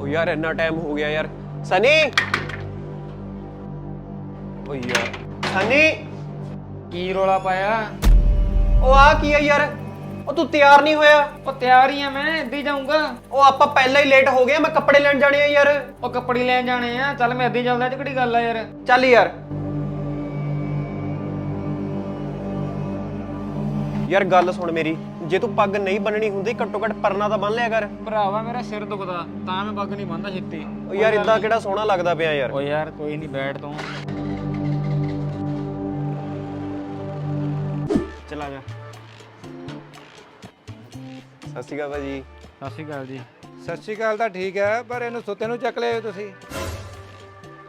ਉਹ ਯਾਰ ਇੰਨਾ ਟਾਈਮ ਹੋ ਗਿਆ ਯਾਰ। ਸਨੀ! ਓ ਯਾਰ ਸਨੀ! ਕੀ ਰੋਲਾ ਪਾਇਆ? ਉਹ ਆ ਕੀ ਆ ਯਾਰ? ਉਹ ਤੂੰ ਤਿਆਰ ਨਹੀਂ ਹੋਇਆ? ਉਹ ਤਿਆਰ ਹੀ ਆ ਮੈਂ ਇੱਦਾਂ ਹੀ ਜਾਊਂਗਾ। ਉਹ ਆਪਾਂ ਪਹਿਲਾਂ ਹੀ ਲੇਟ ਹੋ ਗਏ ਮੈਂ ਕੱਪੜੇ ਲੈਣ ਜਾਣੇ ਆ ਯਾਰ। ਉਹ ਕੱਪੜੇ ਲੈਣ ਜਾਣੇ ਆ। ਚੱਲ ਮੈਂ ਇੱਦਾਂ ਹੀ ਚੱਲਦਾ ਇਹ 'ਚ ਕਿਹੜੀ ਗੱਲ ਆ ਯਾਰ? ਚੱਲ ਯਾਰ। ਯਾਰ ਗੱਲ ਸੁਣ ਮੇਰੀ ਜੇ ਤੂੰ ਪੱਗ ਨਹੀਂ ਬੰਨਣੀ ਹੁੰਦੀ ਘੱਟੋ ਘੱਟ ਪਰਨਾ ਤਾਂ ਬੰਨ ਲਿਆ ਕਰ। ਭਰਾਵਾ ਮੇਰਾ ਸਿਰ ਦੁਖਦਾ ਤਾਂ ਮੈਂ ਪੱਗ ਨਹੀਂ ਬੰਨਦਾ ਛੇਤੀ। ਯਾਰ ਇਦਾਂ ਕਿਹੜਾ ਸੋਹਣਾ ਲੱਗਦਾ ਪਿਆ ਯਾਰ। ਓ ਯਾਰ ਕੋਈ ਨਹੀਂ ਬੈਠ ਤੂੰ। ਚਲਾ ਜਾ। ਸਤਿ ਸ਼੍ਰੀ ਅਕਾਲ ਭਾਜੀ। ਸਤਿ ਸ਼੍ਰੀ ਅਕਾਲ ਜੀ। ਸਤਿ ਸ਼੍ਰੀ ਅਕਾਲ ਤਾਂ ਠੀਕ ਹੈ ਪਰ ਇਹਨੂੰ ਸੁੱਤੇ ਨੂੰ ਚੱਕ ਲਿਆਓ ਤੁਸੀਂ।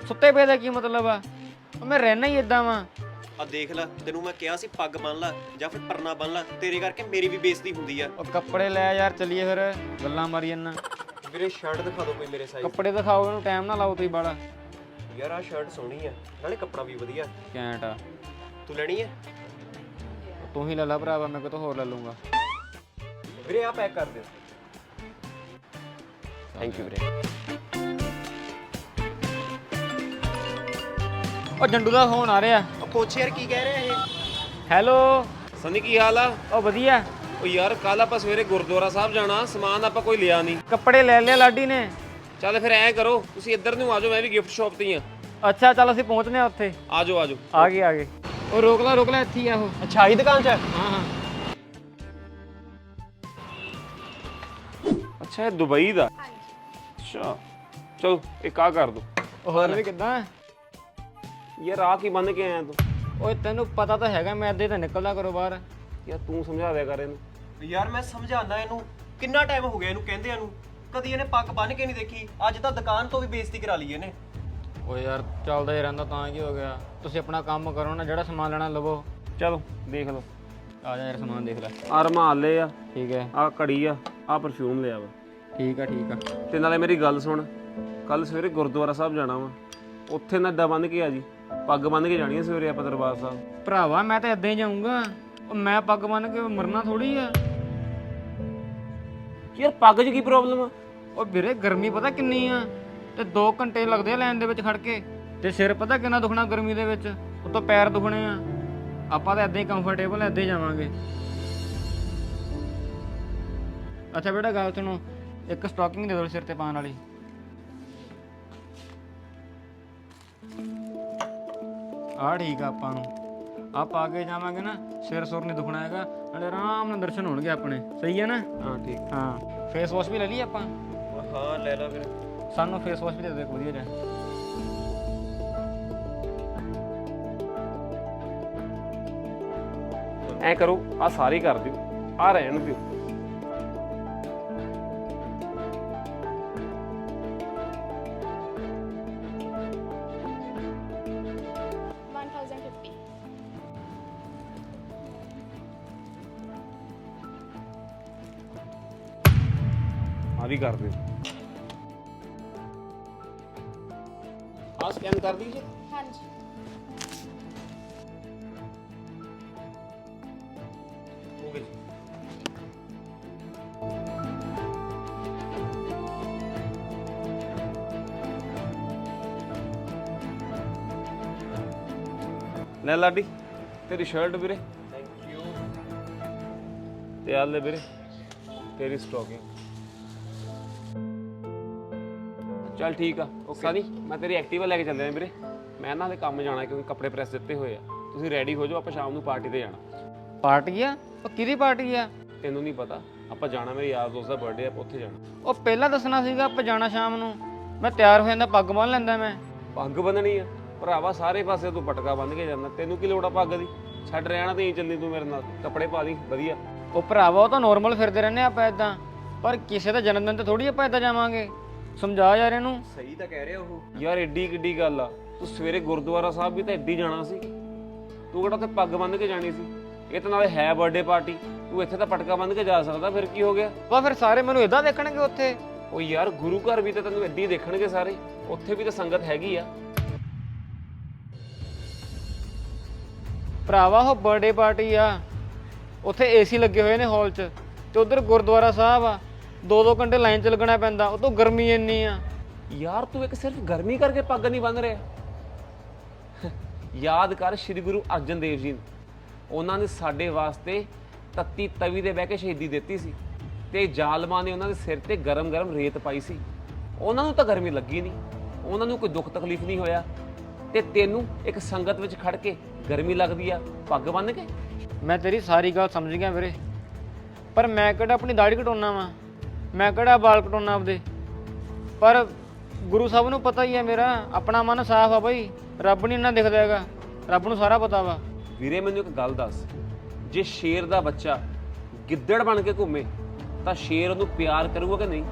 ਸੁੱਤੇ ਪਏ ਦਾ ਕੀ ਮਤਲਬ ਆ? ਉਹ ਮੈਂ ਰਹਿਣਾ ਹੀ ਇਦਾਂ ਵਾਂ। ਆ ਦੇਖ ਲੈ ਤੈਨੂੰ ਮੈਂ ਕਿਹਾ ਸੀ ਪੱਗ ਬੰਨ ਲੈ ਜਾਂ ਫਿਰ ਪਰਨਾ ਬੰਨ ਲੈ ਤੇਰੇ ਕਰਕੇ ਮੇਰੀ ਵੀ ਬੇਇੱਜ਼ਤੀ ਹੁੰਦੀ ਆ। ਉਹ ਕੱਪੜੇ ਲੈ ਯਾਰ ਚੱਲੀਏ ਫਿਰ ਗੱਲਾਂ ਮਾਰੀ ਜੰਨਾ। ਵੀਰੇ ਸ਼ਰਟ ਦਿਖਾ ਦਿਓ ਕੋਈ ਮੇਰੇ ਸਾਈਜ਼ ਕੱਪੜੇ ਦਿਖਾਓ ਇਹਨੂੰ ਟਾਈਮ ਨਾ ਲਾਓ ਤੁਸੀਂ ਬਾਲਾ ਯਾਰ ਆ ਸ਼ਰਟ ਸੋਹਣੀ ਆ ਨਾਲੇ ਕੱਪੜਾ ਵੀ ਵਧੀਆ। ਕੈਂਟ ਆ। ਤੂੰ ਲੈਣੀ ਹੈ ਤੂੰ ਹੀ ਲੈ ਲੈ ਭਰਾਵਾ ਮੈਂ ਕਿਤੋਂ ਹੋਰ ਲੈ ਲੂੰਗਾ ਵੀਰੇ ਆ ਪੈਕ ਕਰ ਦਿਓ। ਥੈਂਕ ਯੂ ਵੀਰੇ। ਉਹ ਜੰਡੂ ਦਾ ਫੋਨ ਆ ਰਿਹਾ। ਉਹ ਪੁੱਛ ਯਾਰ ਕੀ ਕਹਿ ਰਿਹਾ ਇਹ? ਹੈਲੋ ਸੰਨੀ ਕੀ ਹਾਲ ਆ? ਉਹ ਵਧੀਆ। ਉਹ ਯਾਰ ਕੱਲ ਆਪਾਂ ਸਵੇਰੇ ਗੁਰਦੁਆਰਾ ਸਾਹਿਬ ਜਾਣਾ ਸਮਾਨ ਆਪਾਂ ਕੋਈ ਲਿਆ ਨਹੀਂ। ਕੱਪੜੇ ਲੈ ਲਿਆ ਲਾਡੀ ਨੇ। ਚੱਲ ਫਿਰ ਐਂ ਕਰੋ ਤੁਸੀਂ ਇੱਧਰ ਨੂੰ ਆ ਜਾਓ ਮੈਂ ਵੀ ਗਿਫਟ ਸ਼ਾਪ ਤੇ ਹੀ ਆ। ਅੱਛਾ ਚੱਲ ਅਸੀਂ ਪਹੁੰਚਨੇ ਆ ਉੱਥੇ। ਆ ਜਾਓ ਆ ਗਏ ਆ ਗਏ। ਉਹ ਰੋਕ ਲੈ ਰੋਕ ਲੈ ਇੱਥੇ ਹੀ ਆ ਉਹ। ਅੱਛਾ ਆਹੀ ਦੁਕਾਨ 'ਚ? ਹੈ? ਹਾਂ। ਹਾਂ ਅੱਛਾ ਇਹ ਦੁਬਈ ਦਾ। ਅੱਛਾ। ਚਲੋ ਇੱਕ ਆ ਕਰ ਦੋ। ਉਹ ਹੋਰ ਕਿੱਦਾਂ? ਯਾਰ ਆ ਕੀ ਬੰਨ ਕੇ ਆਇਆ ਤੂੰ। ਓਏ ਤੈਨੂੰ ਪਤਾ ਤਾਂ ਹੈਗਾ ਮੈਂ ਅੱਧੇ ਤਾਂ ਨਿਕਲਦਾ ਕਰੋ ਬਾਹਰ। ਯਾਰ ਤੂੰ ਸਮਝਾ ਦਿਆ ਕਰ ਇਹਨੂੰ। ਯਾਰ ਮੈਂ ਸਮਝਾਉਂਦਾ ਇਹਨੂੰ। ਕਿੰਨਾ ਟਾਈਮ ਹੋ ਗਿਆ ਇਹਨੂੰ ਕਹਿੰਦਿਆਂ ਨੂੰ? ਕਦੀ ਇਹਨੇ ਪੱਗ ਬੰਨ ਕੇ ਨਹੀਂ ਦੇਖੀ? ਅੱਜ ਤਾਂ ਦੁਕਾਨ ਤੋਂ ਵੀ ਬੇਇੱਜ਼ਤੀ ਕਰਾ ਲਈ ਇਹਨੇ। ਓਏ ਯਾਰ ਚੱਲਦਾ ਹੀ ਰਹਿੰਦਾ ਤਾਂ ਕੀ ਹੋ ਗਿਆ। ਤੁਸੀਂ ਆਪਣਾ ਕੰਮ ਕਰੋ ਨਾ ਜਿਹੜਾ ਸਮਾਨ ਲੈਣਾ ਲਵੋ। ਚਲੋ ਦੇਖ ਲਓ। ਆ ਜਾ ਯਾਰ ਸਮਾਨ ਦੇਖ ਲੈ। ਆ ਰਮਾਲ ਲਏ ਆ। ਠੀਕ ਹੈ। ਆ ਘੜੀ ਆ ਆ ਪਰਫਿਊਮ ਲਿਆ ਵਾ ਠੀਕ ਆ ਠੀਕ ਆ। ਤੇ ਨਾਲੇ ਮੇਰੀ ਗੱਲ ਸੁਣ। ਕੱਲ ਸਵੇਰੇ ਗੁਰਦੁਆਰਾ ਸਾਹਿਬ ਜਾਣਾ ਵਾ। ਉੱਥੇ ਨਾ ਏਦਾਂ ਬੰਨ ਕੇ ਆ ਜੀ। ਪੱਗ ਬੰਨ ਕੇ ਜਾਣੀ ਆ ਸਵੇਰੇ ਆਪਾਂ ਦਰਬਾਰ ਸਾਹਿਬ? ਭਰਾਵਾ ਮੈਂ ਤਾਂ ਇਦਾਂ ਹੀ ਜਾਊਂਗਾ। ਉਹ ਮੈਂ ਪੱਗ ਬੰਨ ਕੇ ਮਰਨਾ ਥੋੜੀ ਆ। ਯਾਰ ਪੱਗ 'ਚ ਕੀ ਪ੍ਰੋਬਲਮ ਆ? ਉਹ ਵੀਰੇ ਗਰਮੀ ਪਤਾ ਕਿੰਨੀ ਆ? ਤੇ 2 ਘੰਟੇ ਲੱਗਦੇ ਆ ਲਾਈਨ ਦੇ ਵਿੱਚ ਖੜ ਕੇ। ਤੇ ਸਿਰ ਪਤਾ ਕਿੰਨਾ ਦੁਖਣਾ ਗਰਮੀ ਦੇ ਵਿੱਚ? ਉਤੋਂ ਪੈਰ ਦੁਖਣੇ ਆ। ਆਪਾਂ ਤਾਂ ਇਦਾਂ ਹੀ ਕੰਫਰਟੇਬਲ ਇਦਾਂ ਹੀ ਜਾਵਾਂਗੇ। ਅੱਛਾ ਬੇਟਾ ਗੱਲ ਸੁਣੋ। ਇੱਕ ਸਟਾਕਿੰਗ ਦੇ ਦਿਓ ਸਿਰ ਤੇ ਪਾਉਣ ਵਾਲੀ। ਆ ਠੀਕ ਆ ਆਪਾਂ ਨੂੰ। ਆ ਪਾ ਕੇ ਜਾਵਾਂਗੇ ਨਾ ਸਿਰ ਸੁਰ ਨਹੀਂ ਦੁਖਣਾ ਹੈਗਾ ਨਾਲੇ ਆਰਾਮ ਨਾਲ ਦਰਸ਼ਨ ਹੋਣਗੇ ਆਪਣੇ। ਸਹੀ ਹੈ ਨਾ? ਹਾਂ ਠੀਕ। ਹਾਂ ਫੇਸ ਵਾਸ਼ ਵੀ ਲੈ ਲਈ ਆਪਾਂ? ਹਾਂ ਲੈ ਲਾ ਫਿਰ। ਸਾਨੂੰ ਫੇਸ ਵਾਸ਼ ਵੀ ਦੇ ਦਿਓ ਇੱਕ ਵਧੀਆ ਜਿਹਾ। ਐ ਕਰੋ ਆ ਸਾਰੇ ਕਰ ਦਿਓ ਆ ਰਹਿਣ ਦਿਓ। ਵੀ ਕਰ ਦਿਓ ਆ ਸਕੈਨ ਕਰ ਦਈਏ ਹਾਂਜੀ। ਹੋ ਗਏ ਲੈ ਲਾਡੀ ਤੇਰੀ ਸ਼ਰਟ ਵੀਰੇ। ਥੈਂਕ ਯੂ ਤੇ ਆ ਲੈ ਵੀਰੇ ਤੇਰੀ ਸਟਾਕਿੰਗ ਚੱਲ ਠੀਕ ਆ। ਸਾਨੀ ਮੈਂ ਤੇਰੀ ਐਕਟਿਵਾ ਲੈ ਕੇ ਚੱਲਿਆ ਵੀਰੇ। ਮੈਂ ਇਹਨਾਂ ਦੇ ਕੰਮ ਜਾਣਾ ਕਿਉਂਕਿ ਕੱਪੜੇ ਪ੍ਰੈਸ ਦਿੱਤੇ ਹੋਏ ਆ। ਤੁਸੀਂ ਰੈਡੀ ਹੋ ਜਾਓ ਆਪਾਂ ਸ਼ਾਮ ਨੂੰ ਪਾਰਟੀ ਤੇ ਜਾਣਾ। ਪਾਰਟੀ ਆ? ਉਹ ਕਿਹਦੀ ਪਾਰਟੀ ਆ? ਤੈਨੂੰ ਨਹੀਂ ਪਤਾ। ਆਪਾਂ ਜਾਣਾ ਮੇਰੇ ਯਾਰ ਦੋਸਤ ਦਾ ਬਰਥਡੇ ਆ ਆਪਾਂ ਉੱਥੇ ਜਾਣਾ। ਉਹ ਪਹਿਲਾਂ ਦੱਸਣਾ ਸੀਗਾ ਆਪਾਂ ਜਾਣਾ ਸ਼ਾਮ ਨੂੰ। ਮੈਂ ਤਿਆਰ ਹੋ ਜਾਂਦਾ ਪੱਗ ਬੰਨ ਲੈਂਦਾ ਮੈਂ। ਪੱਗ ਬੰਨਣੀ ਆ। ਭਰਾਵਾ ਸਾਰੇ ਪਾਸੇ ਤੂੰ ਪਟਕਾ ਬੰਨ ਕੇ ਜਾਂਦਾ। ਤੈਨੂੰ ਕੀ ਲੋੜ ਆ ਪੱਗ ਦੀ? ਛੱਡ ਰਹਿਣਾ ਤੇ ਹੀ ਚੱਲੀ ਤੂੰ ਮੇਰੇ ਨਾਲ। ਕੱਪੜੇ ਪਾ ਲਈ ਵਧੀਆ। ਉਹ ਭਰਾਵਾ ਉਹ ਤਾਂ ਨੋਰਮਲ ਫਿਰਦੇ ਰਹਿੰਦੇ ਆਪਾਂ ਇਦਾਂ ਪਰ ਕਿਸੇ ਦਾ ਜਨਮ ਦਿਨ ਤੇ ਥੋੜੀ ਆਪਾਂ ਇਦਾਂ ਜਾਵਾਂਗੇ। ਸਮਝਾ ਯਾਰ ਇਹਨੂੰ। ਸਹੀ ਤਾਂ ਕਹਿ ਰਿਹਾ ਉਹ। ਯਾਰ ਏਡੀ ਕਿੱਡੀ ਗੱਲ ਆ। ਤੂੰ ਸਵੇਰੇ ਗੁਰਦੁਆਰਾ ਸਾਹਿਬ ਵੀ ਤਾਂ ਏਡੀ ਜਾਣਾ ਸੀ। ਤੂੰ ਕਿਹੜਾ ਉੱਥੇ ਪੱਗ ਬੰਨ ਕੇ ਜਾਣੀ ਸੀ? ਇਹ ਤਾਂ ਨਾਲੇ ਹੈ ਬਰਥਡੇ ਪਾਰਟੀ ਤੂੰ ਇੱਥੇ ਤਾਂ ਪਟਕਾ ਬੰਨ ਕੇ ਜਾ ਸਕਦਾ ਫਿਰ ਕੀ ਹੋ ਗਿਆ? ਵਾ ਫਿਰ ਸਾਰੇ ਮੈਨੂੰ ਇਦਾਂ ਦੇਖਣਗੇ ਉੱਥੇ। ਉਹ ਯਾਰ ਗੁਰੂ ਘਰ ਵੀ ਤਾਂ ਤੈਨੂੰ ਏਡੀ ਦੇਖਣਗੇ ਸਾਰੇ। ਉੱਥੇ ਵੀ ਤਾਂ ਸੰਗਤ ਹੈਗੀ ਆ। ਭਰਾਵਾ ਉਹ ਬਰਥਡੇ ਪਾਰਟੀ ਆ। ਉੱਥੇ ਏਸੀ ਲੱਗੇ ਹੋਏ ਨੇ ਹਾਲ 'ਚ ਤੇ ਉਧਰ ਗੁਰਦੁਆਰਾ ਸਾਹਿਬ ਆ। ਦੋ ਦੋ ਘੰਟੇ ਲਾਈਨ 'ਚ ਲੱਗਣਾ ਪੈਂਦਾ ਉਹ ਤੋਂ ਗਰਮੀ ਇੰਨੀ ਆ। ਯਾਰ ਤੂੰ ਇੱਕ ਸਿਰਫ ਗਰਮੀ ਕਰਕੇ ਪੱਗ ਨਹੀਂ ਬੰਨ ਰਿਹਾ। ਯਾਦ ਕਰ ਸ੍ਰੀ ਗੁਰੂ ਅਰਜਨ ਦੇਵ ਜੀ ਨੂੰ। ਉਹਨਾਂ ਨੇ ਸਾਡੇ ਵਾਸਤੇ ਤੱਤੀ ਤਵੀ ਦੇ ਬਹਿ ਕੇ ਸ਼ਹੀਦੀ ਦਿੱਤੀ ਸੀ ਤੇ ਜ਼ਾਲਮਾਂ ਨੇ ਉਹਨਾਂ ਦੇ ਸਿਰ ਤੇ ਗਰਮ-ਗਰਮ ਰੇਤ ਪਾਈ ਸੀ। ਉਹਨਾਂ ਨੂੰ ਤਾਂ ਗਰਮੀ ਲੱਗੀ ਨਹੀਂ। ਉਹਨਾਂ ਨੂੰ ਕੋਈ ਦੁੱਖ ਤਕਲੀਫ ਨਹੀਂ ਹੋਇਆ। ਤੇ ਤੈਨੂੰ ਇੱਕ ਸੰਗਤ ਵਿੱਚ ਖੜ ਕੇ ਗਰਮੀ ਲੱਗਦੀ ਆ ਪੱਗ ਬੰਨ ਕੇ? ਮੈਂ ਤੇਰੀ ਸਾਰੀ ਗੱਲ ਸਮਝ ਗਿਆ ਵੀਰੇ। ਪਰ ਮੈਂ ਕਿਹੜਾ ਆਪਣੀ ਦਾੜੀ ਕਟਾਉਣਾ ਵਾ? ਮੈਂ ਕਿਹੜਾ ਬਾਲ ਕਟਾਉਣਾ ਆਪਦੇ? ਪਰ ਗੁਰੂ ਸਾਹਿਬ ਨੂੰ ਪਤਾ ਹੀ ਹੈ ਮੇਰਾ, ਆਪਣਾ ਮਨ ਸਾਫ਼ ਆ ਬਈ, ਰੱਬ ਨਹੀਂ ਇੰਨਾ ਦਿਖਦਾ ਹੈਗਾ, ਰੱਬ ਨੂੰ ਸਾਰਾ ਪਤਾ ਵਾ। ਵੀਰੇ, ਮੈਨੂੰ ਇੱਕ ਗੱਲ ਦੱਸ, ਜੇ ਸ਼ੇਰ ਦਾ ਬੱਚਾ ਗਿੱਦੜ ਬਣ ਕੇ ਘੁੰਮੇ, ਤਾਂ ਸ਼ੇਰ ਉਹਨੂੰ ਪਿਆਰ ਕਰੂਗਾ ਕਿ ਨਹੀਂ?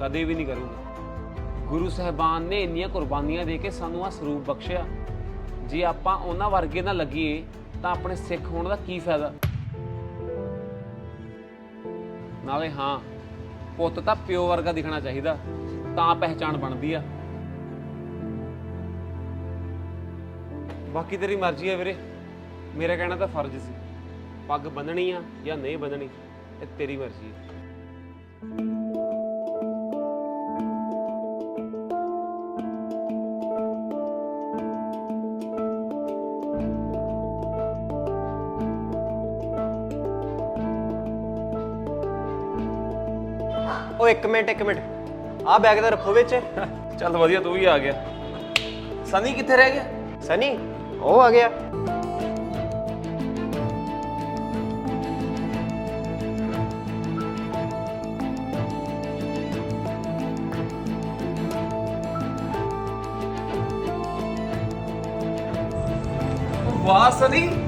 ਕਦੇ ਵੀ ਨਹੀਂ ਕਰੂਗਾ। ਗੁਰੂ ਸਾਹਿਬਾਨ ਨੇ ਇੰਨੀਆਂ ਕੁਰਬਾਨੀਆਂ ਦੇ ਕੇ ਸਾਨੂੰ ਆ ਸਰੂਪ ਬਖਸ਼ਿਆ। ਜੇ ਆਪਾਂ ਉਹਨਾਂ ਵਰਗੇ ਨਾ ਲੱਗੀਏ, ਤਾਂ ਆਪਣੇ ਸਿੱਖ ਹੋਣ ਦਾ ਕੀ ਫਾਇਦਾ? ਨਾਲੇ ਹਾਂ ਪੁੱਤ ਤਾਂ ਪਿਓ ਵਰਗਾ ਦਿਖਣਾ ਚਾਹੀਦਾ, ਤਾਂ ਪਹਿਚਾਣ ਬਣਦੀ ਆ। ਬਾਕੀ ਤੇਰੀ ਮਰਜ਼ੀ ਹੈ ਵੀਰੇ। ਮੇਰਾ ਕਹਿਣਾ ਤਾਂ ਫਰਜ਼ ਸੀ। ਪੱਗ ਬੰਨਣੀ ਆ ਜਾਂ ਨਹੀਂ ਬੰਨਣੀ, ਇਹ ਤੇਰੀ ਮਰਜ਼ੀ ਹੈ ਉਹ ਇੱਕ ਮਿੰਟ ਇੱਕ ਮਿੰਟ। ਆਹ ਬੈਗ ਤਾਂ ਰੱਖੋ ਵਿੱਚ। ਚੱਲ ਵਧੀਆ ਤੂੰ ਵੀ ਆ ਗਿਆ। ਸਨੀ ਕਿੱਥੇ ਰਹਿ ਗਿਆ? ਸਨੀ ਉਹ ਆ ਗਿਆ। ਵਾਹ ਸਨੀ।